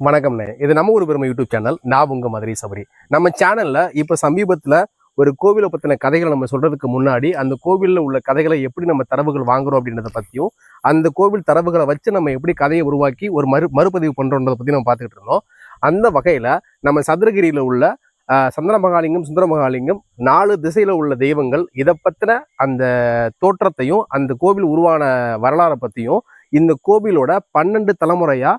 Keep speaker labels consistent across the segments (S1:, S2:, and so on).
S1: வணக்கம்ண்ணே. இது நம்ம ஒரு பெருமை யூடியூப் சேனல் நான் உங்க மதுரை சபரி. நம்ம சேனல்ல இப்ப சமீபத்துல ஒரு கோவிலை பத்தின கதைகளை நம்ம சொல்றதுக்கு முன்னாடி அந்த கோவிலில் உள்ள கதைகளை எப்படி நம்ம தரவுகள் வாங்குறோம் அப்படின்றத பத்தியும் அந்த கோவில் தரவுகளை வச்சு நம்ம எப்படி கதையை உருவாக்கி ஒரு மறு மறுபதிவு பண்றோன்றத பத்தி நம்ம பார்த்துக்கிட்டு இருந்தோம். அந்த வகையில நம்ம சதுரகிரியில உள்ள சந்திர மகாலிங்கம் சுந்தர மகாலிங்கம் நாலு திசையில உள்ள தெய்வங்கள் இதை பத்தின அந்த தோற்றத்தையும் அந்த கோவில் உருவான வரலாறை பத்தியும் இந்த கோவிலோட பன்னெண்டு தலைமுறையா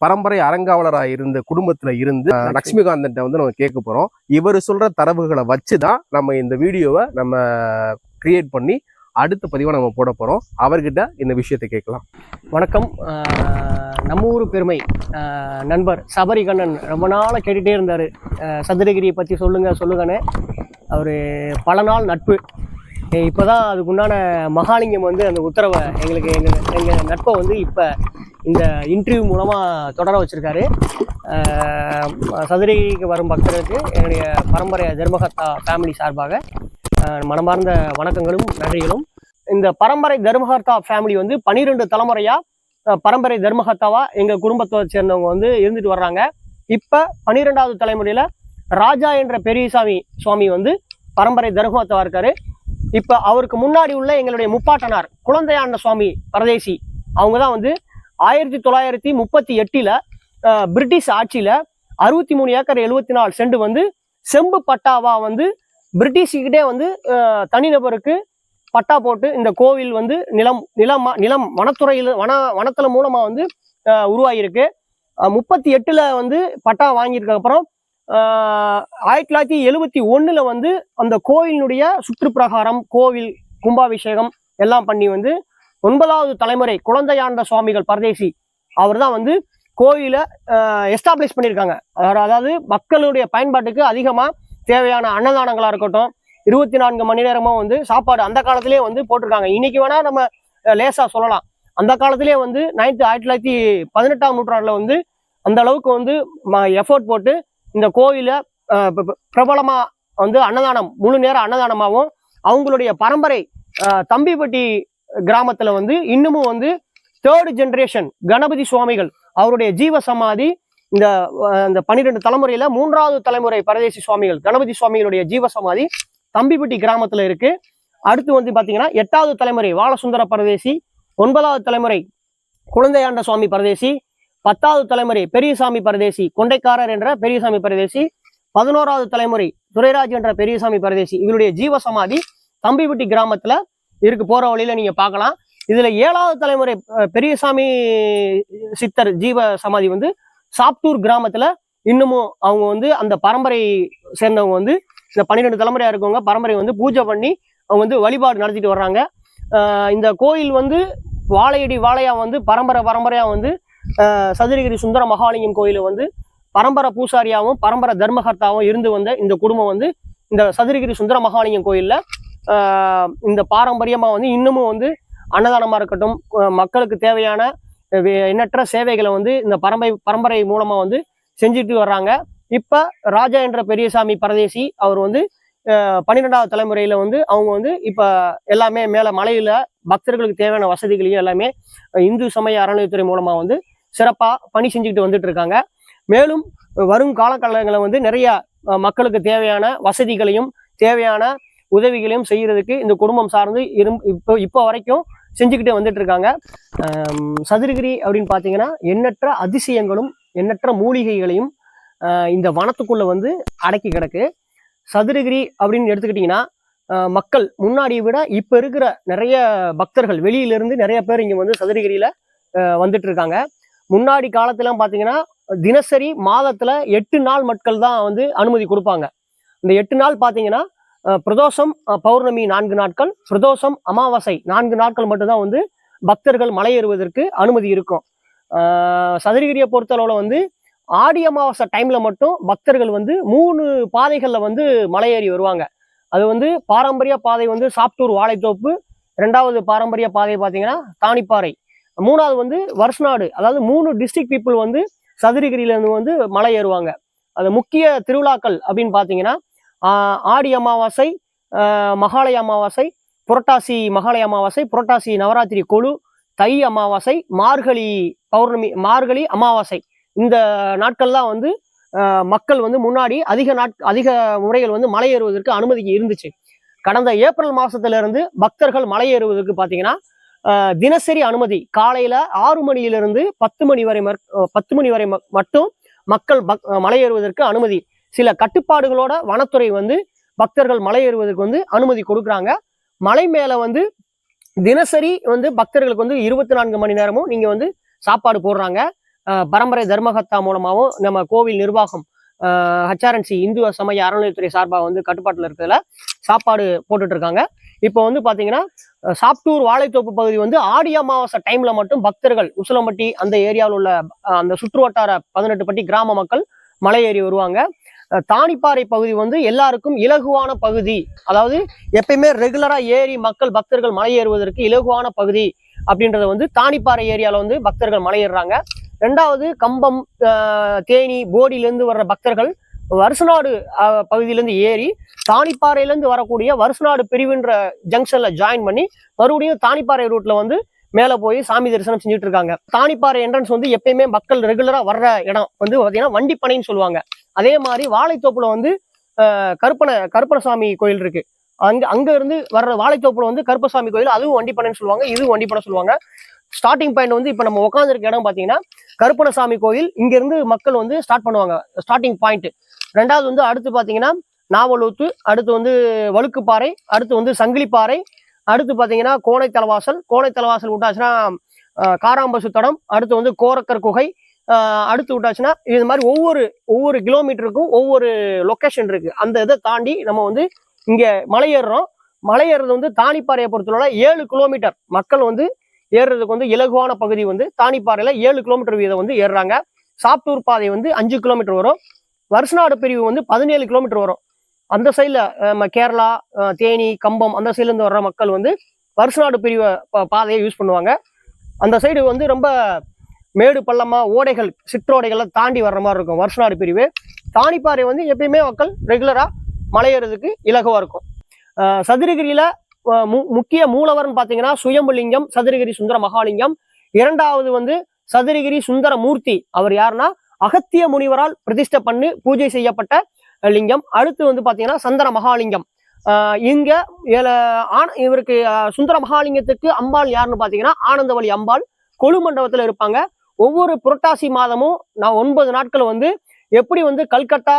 S1: பரம்பரை அறங்காவலராக இருந்த குடும்பத்துல இருந்து அஹ், லட்சுமிகாந்தன் வந்து நம்ம கேட்க போறோம். இவர் சொல்ற தரவுகளை வச்சு தான் நம்ம இந்த வீடியோவை நம்ம கிரியேட் பண்ணி அடுத்த பதிவை நம்ம போட போறோம். அவர்கிட்ட இந்த விஷயத்தை கேட்கலாம்.
S2: வணக்கம். நம்ம ஊர் பெருமை. நண்பர் சபரிகண்ணன் ரொம்ப நாளாக கேட்டுகிட்டே இருந்தார். சதுரகிரியை பற்றி சொல்லுங்க சொல்லுங்கன்னு. அவர் பல நாள் நட்பு. இப்போ தான் அதுக்குண்டான மகாலிங்கம் வந்து அந்த உத்தரவை எங்களுக்கு எங்கள் எங்கள் நட்பை வந்து இப்போ இந்த இன்டர்வியூ மூலமாக தொடர வச்சுருக்காரு. சதுரைக்கு வரும் பக்தர்களுக்கு என்னுடைய பரம்பரை தர்மகத்தா ஃபேமிலி சார்பாக மனமார்ந்த வணக்கங்களும் நன்றிகளும். இந்த பரம்பரை தர்மகர்த்தா ஃபேமிலி வந்து பனிரெண்டு தலைமுறையாக பரம்பரை தர்மகர்த்தாவா எங்கள் குடும்பத்தை சேர்ந்தவங்க வந்து இருந்துட்டு வர்றாங்க. இப்போ பனிரெண்டாவது தலைமுறையில் ராஜா என்ற பெரியசாமி சுவாமி வந்து பரம்பரை தர்மகர்த்தாவா இருக்காரு. இப்போ அவருக்கு முன்னாடி உள்ள எங்களுடைய முப்பாட்டனார் குழந்தையாண்ட சுவாமி பரதேசி அவங்க தான் வந்து ஆயிரத்தி தொள்ளாயிரத்தி முப்பத்தி எட்டில் பிரிட்டிஷ் ஆட்சியில் அறுபத்தி மூணு ஏக்கர் எழுபத்தி நாலு செண்டு வந்து செம்பு பட்டாவா வந்து பிரிட்டிஷுக்கிட்டே வந்து தனிநபருக்கு பட்டா போட்டு இந்த கோவில் வந்து நிலம் நிலம் நிலம் வனத்துறையில் வன வனத்துல மூலமாக வந்து உருவாகியிருக்கு. முப்பத்தி எட்டில் வந்து பட்டா வாங்கியிருக்கப்புறம் ஆயிரத்தி தொள்ளாயிரத்தி எழுபத்தி ஒன்றில் வந்து அந்த கோவிலினுடைய சுற்றுப்பிரகாரம் கோவில் கும்பாபிஷேகம் எல்லாம் பண்ணி வந்து ஒன்பதாவது தலைமுறை குழந்தையாண்ட சுவாமிகள் பரதேசி அவர் தான் வந்து கோயிலை எஸ்டாப்ளிஷ் பண்ணியிருக்காங்க. அதாவது- அதாவது மக்களுடைய பயன்பாட்டுக்கு அதிகமாக தேவையான அன்னதானங்களாக இருக்கட்டும் இருபத்தி நான்கு மணி நேரமும் வந்து சாப்பாடு அந்த காலத்திலே வந்து போட்டிருக்காங்க. இன்னைக்கு வேணா நம்ம லேசாக சொல்லலாம். அந்த காலத்திலே வந்து நைன்த்து ஆயிரத்தி தொள்ளாயிரத்தி பதினெட்டாம் நூற்றாண்டில் வந்து அந்த அளவுக்கு வந்து எஃபோர்ட் போட்டு இந்த கோயிலை பிரபலமாக வந்து அன்னதானம் முழு நேரம் அன்னதானமாகவும் அவங்களுடைய பரம்பரை தம்பிப்பட்டி கிராமத்தில் வந்து இன்னமும் வந்து தேர்டு ஜென்ரேஷன் கணபதி சுவாமிகள் அவருடைய ஜீவ சமாதி இந்த அந்த பன்னிரெண்டு தலைமுறையில மூன்றாவது தலைமுறை பரதேசி சுவாமிகள் கணபதி சுவாமிகளுடைய ஜீவ சமாதி தம்பிப்பட்டி கிராமத்துல இருக்கு. அடுத்து வந்து பாத்தீங்கன்னா எட்டாவது தலைமுறை வாலசுந்தர பரதேசி ஒன்பதாவது தலைமுறை குழந்தையாண்ட சுவாமி பரதேசி பத்தாவது தலைமுறை பெரியசாமி பரதேசி கொண்டைக்காரர் என்ற பெரியசாமி பரதேசி பதினோராவது தலைமுறை துரைராஜ் என்ற பெரியசாமி பரதேசி இவருடைய ஜீவ சமாதி தம்பிப்பட்டி கிராமத்துல இருக்கு போற வழியில நீங்க பார்க்கலாம். இதுல ஏழாவது தலைமுறை பெரியசாமி சித்தர் ஜீவ சமாதி வந்து சாப்டூர் கிராமத்துல இன்னமும் அவங்க வந்து அந்த பரம்பரை சேர்ந்தவங்க வந்து இந்த பன்னிரெண்டு தலைமுறையாக இருக்கவங்க பரம்பரை வந்து பூஜை பண்ணி அவங்க வந்து வழிபாடு நடத்திட்டு வர்றாங்க. இந்த கோயில் வந்து வாழையடி வாழையா வந்து பரம்பரை பரம்பரையா வந்து சதுரகிரி சுந்தர மகாலிங்கம் கோயில வந்து பரம்பரை பூசாரியாகவும் பரம்பரை தர்மகர்த்தாவும் இருந்து வந்த இந்த குடும்பம் வந்து இந்த சதுரகிரி சுந்தர மகாலிங்கம் கோயிலில் இந்த பாரம்பரியமாக வந்து இன்னமும் வந்து அன்னதானமாக இருக்கட்டும் மக்களுக்கு தேவையான எண்ணற்ற சேவைகளை வந்து இந்த பரம்பரை பரம்பரை மூலமாக வந்து செஞ்சுட்டு வர்றாங்க. இப்போ ராஜா என்ற பெரியசாமி பரதேசி அவர் வந்து பன்னிரெண்டாவது தலைமுறையில் வந்து அவங்க வந்து இப்போ எல்லாமே மேலே மலையில் பக்தர்களுக்கு தேவையான வசதிகளையும் எல்லாமே இந்து சமய அறநிலையத்துறை மூலமாக வந்து சிறப்பாக பணி செஞ்சுக்கிட்டு வந்துட்டு இருக்காங்க. மேலும் வரும் காலகட்டங்களில் வந்து நிறைய மக்களுக்கு தேவையான வசதிகளையும் தேவையான உதவிகளையும் செய்யறதுக்கு இந்த குடும்பம் சார்ந்து இரும் இப்போ இப்போ வரைக்கும் செஞ்சுக்கிட்டே வந்துட்டு இருக்காங்க சதுரகிரி அப்படின்னு பார்த்தீங்கன்னா எண்ணற்ற அதிசயங்களும் எண்ணற்ற மூலிகைகளையும் இந்த வனத்துக்குள்ள வந்து அடக்கி கிடக்கு. சதுரகிரி அப்படின்னு எடுத்துக்கிட்டிங்கன்னா மக்கள் முன்னாடியை விட இப்போ இருக்கிற நிறைய பக்தர்கள் வெளியிலிருந்து நிறைய பேர் இங்கே வந்து சதுரகிரியில் வந்துட்டு இருக்காங்க முன்னாடி காலத்துலாம் பார்த்தீங்கன்னா தினசரி மாதத்தில் எட்டு நாள் மக்கள் தான் வந்து அனுமதி கொடுப்பாங்க. இந்த எட்டு நாள் பார்த்தீங்கன்னா பிரதோஷம் பௌர்ணமி நான்கு நாட்கள். பிரதோஷம் அமாவாசை நான்கு நாட்கள் மட்டும்தான் வந்து பக்தர்கள் மலையேறுவதற்கு அனுமதி இருக்கும். சதுரகிரியை பொறுத்தளவில் வந்து ஆடி அமாவாசை டைம்ல மட்டும் பக்தர்கள் வந்து மூணு பாதைகளில் வந்து மலையேறி வருவாங்க. அது வந்து பாரம்பரிய பாதை வந்து சாப்டூர் வாழைத்தோப்பு. ரெண்டாவது பாரம்பரிய பாதை பார்த்தீங்கன்னா தானிப்பாறை மூணாவது வந்து வருஷ்நாடு. அதாவது மூணு டிஸ்ட்ரிக்ட் பீப்புள் வந்து சதுரகிரியிலேருந்து வந்து மலை ஏறுவாங்க. அது முக்கிய திருவிழாக்கள் அப்படின்னு பார்த்தீங்கன்னா ஆடி அமாவாசை மகாலய அமாவாசை புரட்டாசி மகாலய அமாவாசை புரட்டாசி நவராத்திரி கொழு தை அமாவாசை மார்கழி பௌர்ணமி மார்கழி அமாவாசை. இந்த நாட்கள்லாம் வந்து மக்கள் வந்து முன்னாடி அதிக நாட் அதிக முறைகள் வந்து மலையேறுவதற்கு அனுமதி இருந்துச்சு. கடந்த ஏப்ரல் மாதத்துலேருந்து பக்தர்கள் மலையேறுவதற்கு பார்த்தீங்கன்னா தினசரி அனுமதி. காலையில் ஆறு மணியிலிருந்து பத்து மணி வரை மற்- பத்து மணி வரை ம- மட்டும் மக்கள் பக் மலையேறுவதற்கு அனுமதி. சில கட்டுப்பாடுகளோட வனத்துறை வந்து பக்தர்கள் மலை ஏறுவதற்கு வந்து அனுமதி கொடுக்குறாங்க. மலை மேலே வந்து தினசரி வந்து பக்தர்களுக்கு வந்து இருபத்தி நான்கு மணி நேரமும் நீங்கள் வந்து சாப்பாடு போடுறாங்க. பரம்பரை தர்மகத்தா மூலமாகவும் நம்ம கோவில் நிர்வாகம் ஹச்ஆர்என்சி இந்து சமய அறநிலையத்துறை சார்பாக வந்து கட்டுப்பாட்டில் இருக்கிறதுல சாப்பாடு போட்டுட்டு இருக்காங்க இப்போ வந்து பார்த்தீங்கன்னா சாப்டூர் வாழைத்தோப்பு பகுதி வந்து ஆடி அமாவாசை டைம்ல மட்டும் பக்தர்கள் உசிலம்பட்டி அந்த ஏரியாவில் உள்ள அந்த சுற்று வட்டார பதினெட்டு பட்டி கிராம மக்கள் மலை ஏறி வருவாங்க. தானிப்பாறை பகுதி வந்து எல்லாருக்கும் இலகுவான பகுதி. அதாவது எப்பயுமே ரெகுலரா ஏறி மக்கள் பக்தர்கள் மலை ஏறுவதற்கு இலகுவான பகுதி அப்படின்றத வந்து தானிப்பாறை ஏரியால வந்து பக்தர்கள் மலை ஏறுறாங்க ரெண்டாவது கம்பம் தேனி போடியிலேருந்து வர்ற பக்தர்கள் வருசநாடு பகுதியிலேருந்து ஏறி தானிப்பாறையிலேருந்து வரக்கூடிய வருசநாடு பிரிவுன்ற ஜங்ஷனில் ஜாயின் பண்ணி மறுபடியும் தானிப்பாறை ரூட்டில் வந்து மேலே போய் சாமி தரிசனம் செஞ்சுட்டு இருக்காங்க. தானிப்பாறை என்ட்ரன்ஸ் வந்து எப்பயுமே மக்கள் ரெகுலராக வர்ற இடம் வந்து பார்த்தீங்கன்னா வண்டிப்பனைன்னு சொல்லுவாங்க. அதே மாதிரி வாழைத்தோப்புல வந்து கருப்பனை கருப்பணசாமி கோயில் இருக்கு. அங்க அங்க இருந்து வர்ற வாழைத்தோப்புல வந்து கருப்பசாமி கோயில் அதுவும் வண்டிப்பனைன்னு சொல்லுவாங்க இதுவும் வண்டிப்பனை சொல்லுவாங்க. ஸ்டார்டிங் பாயிண்ட் வந்து இப்போ நம்ம உட்காந்துருக்க இடம் பார்த்தீங்கன்னா கருப்பணசாமி கோயில் இங்கேருந்து மக்கள் வந்து ஸ்டார்ட் பண்ணுவாங்க. ஸ்டார்டிங் பாயிண்ட் ரெண்டாவது வந்து அடுத்து பார்த்தீங்கன்னா நாவலூத்து அடுத்து வந்து வழுக்குப்பாறை அடுத்து வந்து சங்கிலிப்பாறை அடுத்து பார்த்தீங்கன்னா கோணை தலவாசல் கோணை தலவாசல் விட்டாச்சுன்னா காராம்பசுத்தடம் காராம்பசு தடம் அடுத்து வந்து கோரக்கர் குகை அடுத்து விட்டாச்சுன்னா இது மாதிரி ஒவ்வொரு ஒவ்வொரு கிலோமீட்டருக்கும் ஒவ்வொரு லொக்கேஷன் இருக்குது அந்த இதை தாண்டி நம்ம வந்து இங்கே மலை ஏறுறோம். மலை ஏறுறது வந்து தானிப்பாறையை பொறுத்தவரை ஏழு கிலோமீட்டர். மக்கள் வந்து ஏறுறதுக்கு வந்து இலகுவான பகுதி வந்து தானிப்பாறையில் ஏழு கிலோமீட்டர் வீதம் வந்து ஏறுறாங்க. சாப்டூர் பாதை வந்து அஞ்சு கிலோமீட்டர் வரும். வருஷநாடு பிரிவு வந்து பதினேழு கிலோமீட்டர் வரும். அந்த சைடில் நம்ம கேரளா தேனி கம்பம் அந்த சைட்லேருந்து வர்ற மக்கள் வந்து வருஷநாடு பிரிவை பா- பாதையை யூஸ் பண்ணுவாங்க. அந்த சைடு வந்து ரொம்ப மேடு பள்ளமாக ஓடைகள் சிற்றோடைகளை தாண்டி வர்ற மாதிரி இருக்கும். வருஷநாடு பிரிவு. தானிப்பாறை வந்து எப்பயுமே மக்கள் ரெகுலராக மலையேறதுக்கு இலகுவாக இருக்கும். சதுரகிரியில் மு- முக்கிய மூலவர்னு பார்த்தீங்கன்னா சுயம்புலிங்கம் சதுரகிரி சுந்தர மகாலிங்கம். இரண்டாவது வந்து சதுரகிரி சுந்தர மூர்த்தி அவர் யாருன்னா அகத்திய முனிவரால் பிரதிஷ்டை பண்ணி பூஜை செய்யப்பட்ட லிங்கம். அடுத்து வந்து பார்த்தீங்கன்னா சந்தன மகாலிங்கம். இங்கே இங்க ஆன- இவருக்கு சுந்தர மகாலிங்கத்துக்கு அம்பாள் யாருன்னு பார்த்தீங்கன்னா ஆனந்தவழி அம்பாள். கொழு மண்டபத்தில் இருப்பாங்க. ஒவ்வொரு புரட்டாசி மாதமும் நான் ஒன்பது நாட்கள் வந்து எப்படி வந்து கல்கத்தா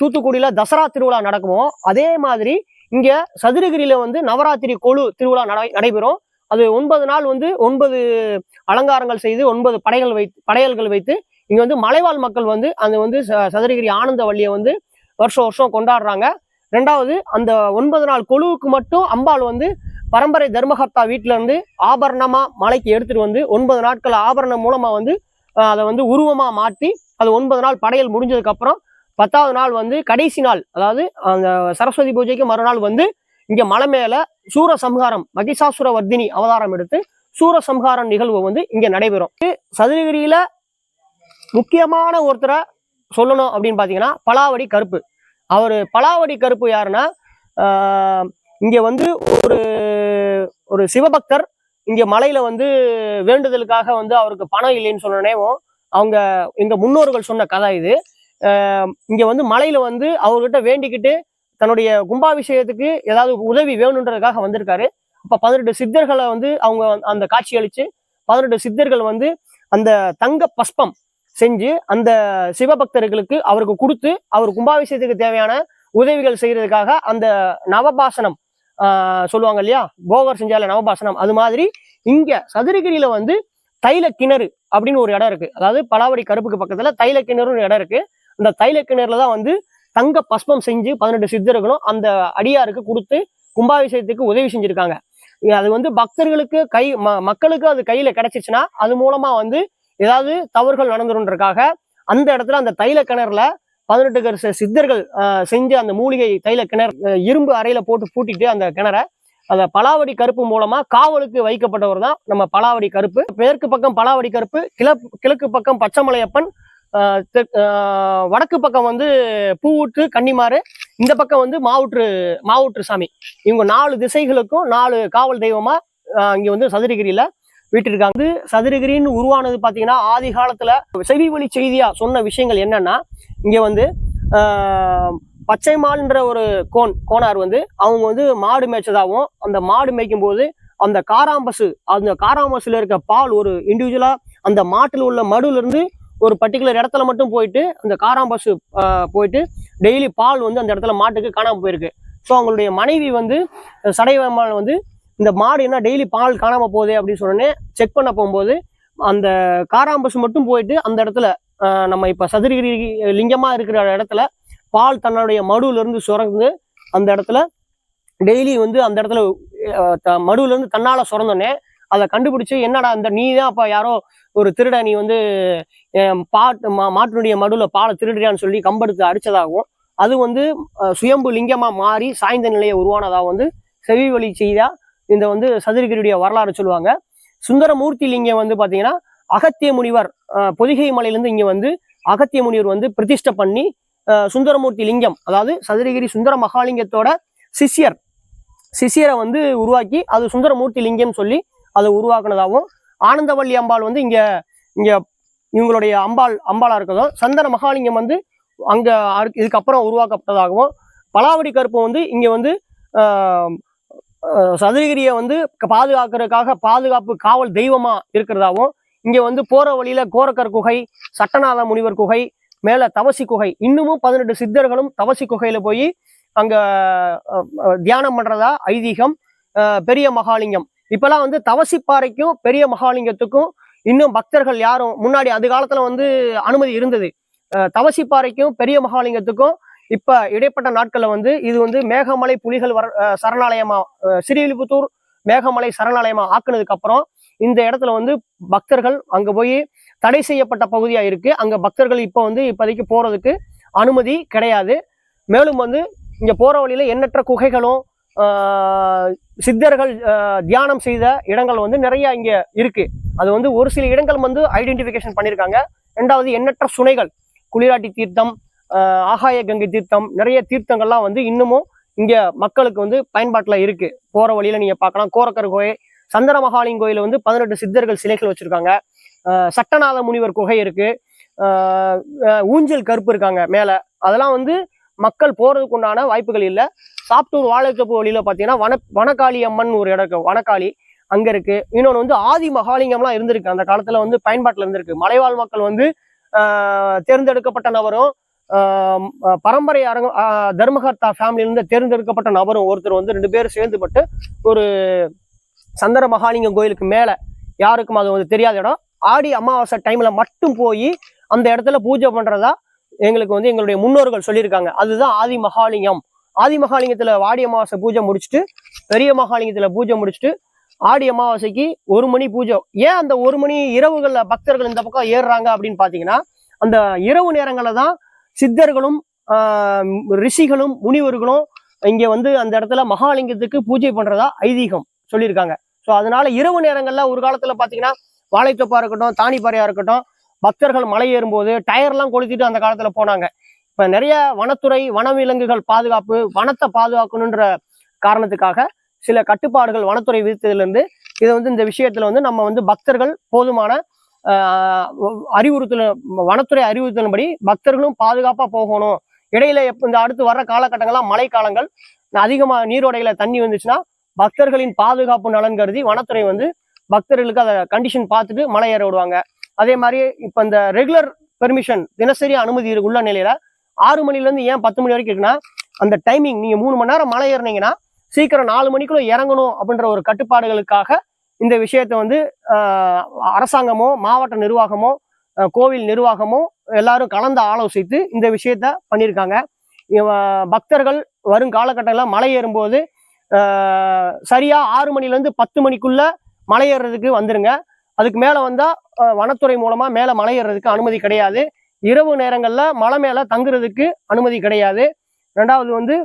S2: தூத்துக்குடியில் தசரா திருவிழா நடக்குமோ அதே மாதிரி இங்கே சதுரகிரியில் வந்து நவராத்திரி கொழு திருவிழா நடை நடைபெறும். அது ஒன்பது நாள் வந்து ஒன்பது அலங்காரங்கள் செய்து ஒன்பது படைகள் வைத்து படையல்கள் வைத்து இங்கே வந்து மலைவாழ் மக்கள் வந்து அந்த வந்து ச- சதுரகிரி ஆனந்த வள்ளியை வந்து வருஷம் வருஷம் கொண்டாடுறாங்க. ரெண்டாவது அந்த ஒன்பது நாள் கொழுவுக்கு மட்டும் அம்பாள் வந்து பரம்பரை தர்மகர்த்தா வீட்டிலேருந்து இருந்து ஆபரணமா மலைக்கு எடுத்துட்டு வந்து ஒன்பது நாட்கள் ஆபரணம் மூலமா வந்து அதை வந்து உருவமா மாற்றி அது ஒன்பது நாள் படையல் முடிஞ்சதுக்கு அப்புறம் பத்தாவது நாள் வந்து கடைசி நாள் அதாவது அந்த சரஸ்வதி பூஜைக்கு மறுநாள் வந்து இங்க மலை மேல சூரசம்ஹாரம் மகிஷாசுர வர்தினி அவதாரம் எடுத்து சூர சம்ஹாரம் நிகழ்வு வந்து இங்க நடைபெறும். இது சதுரகிரியில முக்கியமான ஒருத்தரை சொல்லணும் அப்படின்னு பாத்தீங்கன்னா பலாவடி கருப்பு. அவர் பலாவடி கருப்பு யாருன்னா இங்கே வந்து ஒரு ஒரு சிவபக்தர் இங்கே மலையில வந்து வேண்டுதலுக்காக வந்து அவருக்கு பணம் இல்லைன்னு சொன்னனேவும் அவங்க எங்கள் முன்னோர்கள் சொன்ன கதை இது. இங்கே வந்து மலையில வந்து அவர்கிட்ட வேண்டிக்கிட்டு தன்னுடைய கும்பாபிஷேகத்துக்கு ஏதாவது உதவி வேணுன்றதுக்காக வந்திருக்காரு. இப்போ பதினெட்டு சித்தர்களை வந்து அவங்க அந்த காட்சி அளித்து பதினெட்டு சித்தர்கள் வந்து அந்த தங்க பஸ்பம் செஞ்சு அந்த சிவபக்தர்களுக்கு அவருக்கு கொடுத்து அவர் கும்பாபிஷேகத்துக்கு தேவையான உதவிகள் செய்யறதுக்காக அந்த நவபாசனம் சொல்லுவாங்க இல்லையா? போகர் செஞ்சால நவபாசனம். அது மாதிரி இங்க சதுரகிரியில வந்து தைல கிணறு அப்படின்னு ஒரு இடம் இருக்கு. அதாவது பலாவடி கருப்புக்கு பக்கத்துல தைல கிணறுன்னு இடம் இருக்கு. அந்த தைல கிணறுல தான் வந்து தங்க பஸ்பம் செஞ்சு பதினெட்டு சித்தர்களும் அந்த அடியாருக்கு கொடுத்து கும்பாபிஷேகத்துக்கு உதவி செஞ்சிருக்காங்க. அது வந்து பக்தர்களுக்கு கை ம- மக்களுக்கு அது கையில கிடைச்சிச்சுன்னா அது மூலமா வந்து ஏதாவது தவறுகள் நடந்துருன்றதுக்காக அந்த இடத்துல அந்த தைல கிணறுல பதினெட்டு கரு சித்தர்கள் செஞ்ச அந்த மூலிகை தைல கிணறு இரும்பு அறையில போட்டு பூட்டிட்டு அந்த கிணற அந்த பலாவடி கருப்பு மூலமா காவலுக்கு வைக்கப்பட்டவர் தான் நம்ம பலாவடி கருப்பு. மேற்கு பக்கம் பலாவடி கருப்பு கிழக்கு கிழக்கு பக்கம் பச்சைமலையப்பன் வடக்கு பக்கம் வந்து பூவுற்று கன்னிமாறு இந்த பக்கம் வந்து மாவுற்று மாவுற்று சாமி. இவங்க நாலு திசைகளுக்கும் நாலு காவல் தெய்வமா இங்க வந்து சதுரகிரியில வீட்டிருக்காங்க. சதுரகிரின்னு உருவானது பார்த்தீங்கன்னா ஆதி காலத்தில் செவி வழி செய்தியாக சொன்ன விஷயங்கள் என்னன்னா இங்கே வந்து பச்சைமால்ன்ற ஒரு கோன் கோனார் வந்து அவங்க வந்து மாடு மேய்ச்சதாகவும் அந்த மாடு மேய்க்கும் போது அந்த காராம்பசு அந்த காராம்பசுல இருக்க பால் ஒரு இண்டிவிஜுவலா அந்த மாட்டில் உள்ள மடுல இருந்து ஒரு பர்டிகுலர் இடத்துல மட்டும் போயிட்டு அந்த காராம்பசு போயிட்டு டெய்லி பால் வந்து அந்த இடத்துல மாட்டுக்கு காணாம போயிருக்கு. ஸோ அவங்களுடைய மனைவி வந்து சடைவமான வந்து இந்த மாடு என்ன டெய்லி பால் காணாமல் போகுது அப்படின்னு சொன்னோடனே செக் பண்ண போகும்போது அந்த காராம்பசு மட்டும் போயிட்டு அந்த இடத்துல நம்ம இப்போ சதுரகிரி லிங்கமாக இருக்கிற இடத்துல பால் தன்னுடைய மடுவிலிருந்து சுரந்து அந்த இடத்துல டெய்லி வந்து அந்த இடத்துல மடுவிலேருந்து த- மடுவுல சுரந்தோடனே அதை கண்டுபிடிச்சி என்னடா இந்த நீ தான் அப்போ யாரோ ஒரு திருட நீ வந்து பாட்டு மா மாட்டினுடைய மடுவில் பாலை திருடுறியான்னு சொல்லி கம்பெடுத்து அடித்ததாகவும் அது வந்து சுயம்பு லிங்கமாக மாறி சாய்ந்த நிலையை உருவானதாக வந்து செவி வழி செய்தால் இந்த வந்து சதுரகிரியுடைய வரலாறு சொல்லுவாங்க. சுந்தரமூர்த்தி லிங்கம் வந்து பார்த்தீங்கன்னா அகத்திய முனிவர் பொதிகை மலையிலேருந்து இங்கே வந்து அகத்திய முனிவர் வந்து பிரதிஷ்டை பண்ணி சுந்தரமூர்த்தி லிங்கம் அதாவது சதுரகிரி சுந்தர மகாலிங்கத்தோட சிஷ்யர் சிஷ்யரை வந்து உருவாக்கி அது சுந்தரமூர்த்தி லிங்கம் சொல்லி அதை உருவாக்குனதாகவும் ஆனந்தவள்ளி அம்பாள் வந்து இங்கே இங்கே இவங்களுடைய அம்பாள் அம்பாளாக இருக்கதும் சந்தன மகாலிங்கம் வந்து அங்கே இதுக்கப்புறம் உருவாக்கப்பட்டதாகவும் பலாவடி கருப்பு வந்து இங்கே வந்து சதுரகிரியை வந்து பாதுகாக்கிறதுக்காக பாதுகாப்பு காவல் தெய்வமா இருக்கிறதாவும் இங்க வந்து போற வழியில கோரக்கர் குகை சட்டநாத முனிவர் குகை மேல தவசி குகை. இன்னமும் பதினெட்டு சித்தர்களும் தவசி குகையில போய் அங்க தியானம் பண்றதா ஐதீகம் பெரிய மகாலிங்கம். இப்பெல்லாம் வந்து தவசிப்பாறைக்கும் பெரிய மகாலிங்கத்துக்கும் இன்னும் பக்தர்கள் யாரும் முன்னாடி அது காலத்துல வந்து அனுமதி இருந்தது. தவசிப்பாறைக்கும் பெரிய மகாலிங்கத்துக்கும் இப்ப இடைப்பட்ட நாட்கள்ல வந்து இது வந்து மேகமலை புலிகள் வர சரணாலயமாக சரணாலயமா அஹ், ஸ்ரீவில்லிபுத்தூர் மேகமலை சரணாலயமா ஆக்குனதுக்கு அப்புறம் இந்த இடத்துல வந்து பக்தர்கள் அங்க போய் தடை செய்யப்பட்ட பகுதியா இருக்கு. அங்க பக்தர்கள் இப்போ வந்து இப்போதைக்கு போறதுக்கு அனுமதி கிடையாது. மேலும் வந்து இங்க போற வழியில எண்ணற்ற குகைகளும் சித்தர்கள் தியானம் செய்த இடங்கள் வந்து நிறைய இங்க இருக்கு. அது வந்து ஒரு சில இடங்கள் வந்து ஐடென்டிஃபிகேஷன் பண்ணியிருக்காங்க ரெண்டாவது எண்ணற்ற சுனைகள் குளிராட்டி தீர்த்தம் ஆகாய கங்கை தீர்த்தம் நிறைய தீர்த்தங்கள்லாம் வந்து இன்னமும் இங்கே மக்களுக்கு வந்து பயன்பாட்டில் இருக்குது போகிற வழியில் நீங்கள் பார்க்கலாம். கோரக்கர் குகை சந்தன மகாலிங்க கோயிலில் வந்து பதினெட்டு சித்தர்கள் சிலைகள் வச்சுருக்காங்க. சட்டநாத முனிவர் குகை இருக்குது ஊஞ்சல் கருப்பு இருக்காங்க மேலே. அதெல்லாம் வந்து மக்கள் போகிறதுக்கு உண்டான வாய்ப்புகள் இல்லை. சாப்டூர் வாழைத்தப்பு வழியில் பார்த்தீங்கன்னா வன வனக்காளி அம்மன் ஒரு இடம் இருக்கு. வனக்காளி அங்கே இருக்குது இன்னொன்று வந்து ஆதி மகாலிங்கம்லாம் இருந்திருக்கு. அந்த காலத்தில் வந்து பயன்பாட்டில் இருந்திருக்கு. மலைவாழ் மக்கள் வந்து தேர்ந்தெடுக்கப்பட்ட நபரும் பரம்பரை அரங்க தர்மகர்த்தா ஃபேமிலியிலிருந்து தேர்ந்தெடுக்கப்பட்ட நபரும் ஒருத்தர் வந்து ரெண்டு பேரும் சேர்ந்துபட்டு ஒரு சந்தர மகாலிங்கம் கோயிலுக்கு மேலே யாருக்கும் அது வந்து தெரியாத இடம். ஆடி அமாவாசை டைம்ல மட்டும் போய் அந்த இடத்துல பூஜை பண்றதா எங்களுக்கு வந்து எங்களுடைய முன்னோர்கள் சொல்லியிருக்காங்க. அதுதான் ஆதி மகாலிங்கம். ஆதி மகாலிங்கத்துல ஆடி அமாவாசை பூஜை முடிச்சுட்டு பெரிய மகாலிங்கத்துல பூஜை முடிச்சுட்டு ஆடி அமாவாசைக்கு ஒரு மணி பூஜை. ஏன் அந்த ஒரு மணி இரவுகள்ல பக்தர்கள் இந்த பக்கம் ஏறுறாங்க அப்படின்னு பாத்தீங்கன்னா அந்த இரவு நேரங்களில் தான் சித்தர்களும் ரிஷிகளும் முனிவர்களும் இங்க வந்து அந்த இடத்துல மகாலிங்கத்துக்கு பூஜை பண்றதா ஐதீகம் சொல்லியிருக்காங்க. ஸோ அதனால இரவு நேரங்கள்ல ஒரு காலத்துல பாத்தீங்கன்னா வாழைத்தொப்பா இருக்கட்டும் தானிப்பாறையா இருக்கட்டும் பக்தர்கள் மலை ஏறும்போது டயர்லாம் கொளுத்திட்டு அந்த காலத்துல போனாங்க. இப்ப நிறைய வனத்துறை வனவிலங்குகள் பாதுகாப்பு வனத்தை பாதுகாக்கணுன்ற காரணத்துக்காக சில கட்டுப்பாடுகள் வனத்துறை விதித்ததுலேருந்து இதை வந்து இந்த விஷயத்துல வந்து நம்ம வந்து பக்தர்கள் போதுமான அறிவுறுத்தல் வனத்துறை அறிவுறுத்தலின்படி பக்தர்களும் பாதுகாப்பாக போகணும். இடையில எப்ப இந்த அடுத்து வர்ற காலகட்டங்கள்லாம் மழை காலங்கள் அதிகமாக நீரோடையில தண்ணி வந்துச்சுன்னா பக்தர்களின் பாதுகாப்பு நலன் கருதி வனத்துறை வந்து பக்தர்களுக்கு அதை கண்டிஷன் பார்த்துட்டு மலை ஏற விடுவாங்க. அதே மாதிரி இப்போ இந்த ரெகுலர் பெர்மிஷன் தினசரி அனுமதி உள்ள நிலையில ஆறு மணிலேருந்து ஏன் பத்து மணி வரைக்கும் இருக்குன்னா அந்த டைமிங் நீங்கள் மூணு மணி நேரம் மலை ஏறினீங்கன்னா சீக்கிரம் நாலு மணிக்குள்ள இறங்கணும் அப்படின்ற ஒரு கட்டுப்பாடுகளுக்காக இந்த விஷயத்தை வந்து அரசாங்கமோ மாவட்ட நிர்வாகமோ கோவில் நிர்வாகமோ எல்லாரும் கலந்து ஆலோசித்து இந்த விஷயத்த பண்ணியிருக்காங்க பக்தர்கள் வரும் காலகட்டங்களில் மலை ஏறும்போது சரியாக சரியா ஆறு மணிலேருந்து பத்து மணிக்குள்ள மலை ஏறுறதுக்கு வந்துருங்க. அதுக்கு மேலே வந்தால் வனத்துறை மூலமாக மேலே மலை ஏறுறதுக்கு அனுமதி கிடையாது. இரவு நேரங்களில் மலை மேலே தங்குறதுக்கு அனுமதி கிடையாது. ரெண்டாவது வந்து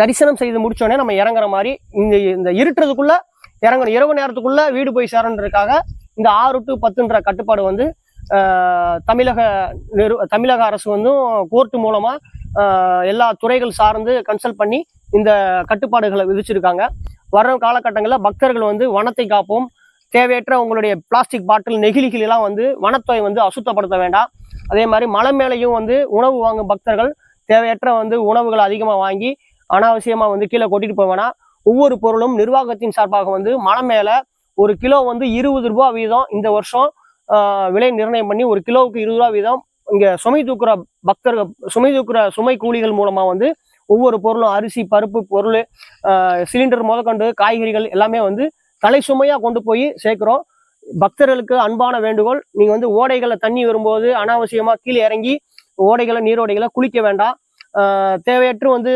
S2: தரிசனம் செய்து முடித்தோடனே நம்ம இறங்குற மாதிரி இந்த இந்த இருட்டுறதுக்குள்ள இறங்கணும். இரவு நேரத்துக்குள்ள வீடு போய் சேரன்றதுக்காக இந்த ஆறு டு பத்துன்ற கட்டுப்பாடு வந்து தமிழக நிறு தமிழக அரசு வந்து கோர்ட்டு மூலமா எல்லா துறைகள் சார்ந்து கன்சல்ட் பண்ணி இந்த கட்டுப்பாடுகளை விதிச்சிருக்காங்க. வரும் காலகட்டங்களில் பக்தர்கள் வந்து வனத்தை காப்போம். தேவையற்ற உங்களுடைய பிளாஸ்டிக் பாட்டில் நெகிழிகள் எல்லாம் வந்து வனத்துறை வந்து அசுத்தப்படுத்த வேண்டாம். அதே மாதிரி மலை மேலேயும் வந்து உணவு வாங்கும் பக்தர்கள் தேவையற்ற வந்து உணவுகளை அதிகமாக வாங்கி அனாவசியமாக வந்து கீழே கொட்டிட்டு போவேன்னா ஒவ்வொரு பொருளும் நிர்வாகத்தின் சார்பாக வந்து மலை மேலே ஒரு கிலோ வந்து இருபது ரூபா வீதம் இந்த வருஷம் விலை நிர்ணயம் பண்ணி ஒரு கிலோவுக்கு இருபது ரூபா வீதம் இங்கே சுமை தூக்குற பக்தர்கள் சுமை தூக்குற சுமை கூலிகள் மூலமாக வந்து ஒவ்வொரு பொருளும் அரிசி பருப்பு பொருள் சிலிண்டர் முதற்கொண்டு காய்கறிகள் எல்லாமே வந்து தலை சுமையாக கொண்டு போய் சேர்க்குறோம். பக்தர்களுக்கு அன்பான வேண்டுகோள் நீங்கள் வந்து ஓடைகளை தண்ணி வரும்போது அனாவசியமாக கீழே இறங்கி ஓடைகளை நீரோடைகளை குளிக்க வேண்டாம். தேவையற்று வந்து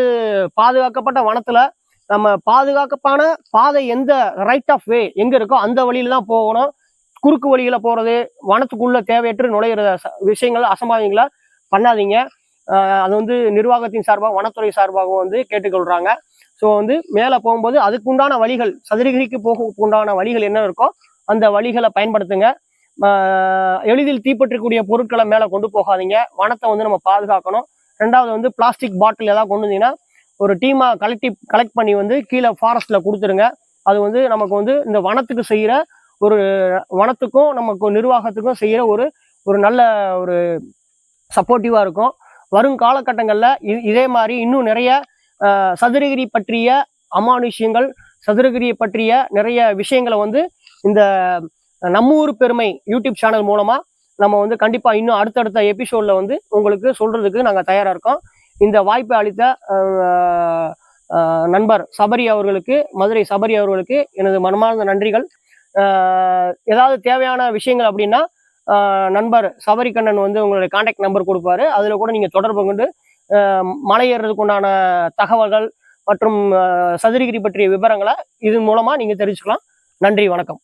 S2: பாதுகாக்கப்பட்ட வனத்தில் நம்ம பாதுகாக்கப்பான பாதை எந்த ரைட் ஆஃப் வே எங்கே இருக்கோ அந்த வழியில தான் போகணும். குறுக்கு வழியில போகிறது வனத்துக்குள்ளே தேவையற்று நுழையிற ச- விஷயங்கள் அசம்பாவிதங்களை பண்ணாதீங்க. அது வந்து நிர்வாகத்தின் சார்பாக வனத்துறை சார்பாகவும் வந்து கேட்டுக்கொள்கிறாங்க ஸோ வந்து மேலே போகும்போது அதுக்குண்டான வழிகள் சதுரகிரிக்கு போக உண்டான வழிகள் என்ன இருக்கோ அந்த வழிகளை பயன்படுத்துங்க. எளிதில் தீப்பற்றக்கூடிய பொருட்களை மேலே கொண்டு போகாதீங்க. வனத்தை வந்து நம்ம பாதுகாக்கணும். ரெண்டாவது வந்து பிளாஸ்டிக் பாட்டில் ஏதாவது கொண்டு வந்தீங்கன்னா ஒரு டீமாக கலெக்டிவ் கலெக்ட் பண்ணி வந்து கீழே ஃபாரஸ்ட்டில் கொடுத்துருங்க அது வந்து நமக்கு வந்து இந்த வனத்துக்கு செய்கிற ஒரு வனத்துக்கும் நமக்கு நிர்வாகத்துக்கும் செய்கிற ஒரு ஒரு நல்ல ஒரு சப்போர்ட்டிவாக இருக்கும். வரும் காலகட்டங்களில் இதே மாதிரி இன்னும் நிறைய சதுரகிரி பற்றிய அமானுஷ்யங்கள் சதுரகிரியை பற்றிய நிறைய விஷயங்களை வந்து இந்த நம்மூர் பெருமை யூடியூப் சேனல் மூலமாக நம்ம வந்து கண்டிப்பாக இன்னும் அடுத்தடுத்த எபிசோடில் வந்து உங்களுக்கு சொல்கிறதுக்கு நாங்கள் தயாராக இருக்கோம். இந்த வாய்ப்பை அளித்த நண்பர் சபரி அவர்களுக்கு மதுரை சபரி அவர்களுக்கு எனது மனமார்ந்த நன்றிகள். ஏதாவது தேவையான விஷயங்கள் அப்படின்னா நண்பர் சபரி கண்ணன் வந்து உங்களுடைய காண்டாக்ட் நம்பர் கொடுப்பாரு. அதில் கூட நீங்கள் தொடர்பு கொண்டு மலை ஏறுறதுக்கு உண்டான தகவல்கள் மற்றும் சதுரகிரி பற்றிய விவரங்களை இதன் மூலமாக நீங்கள் தெரிஞ்சுக்கலாம். நன்றி வணக்கம்.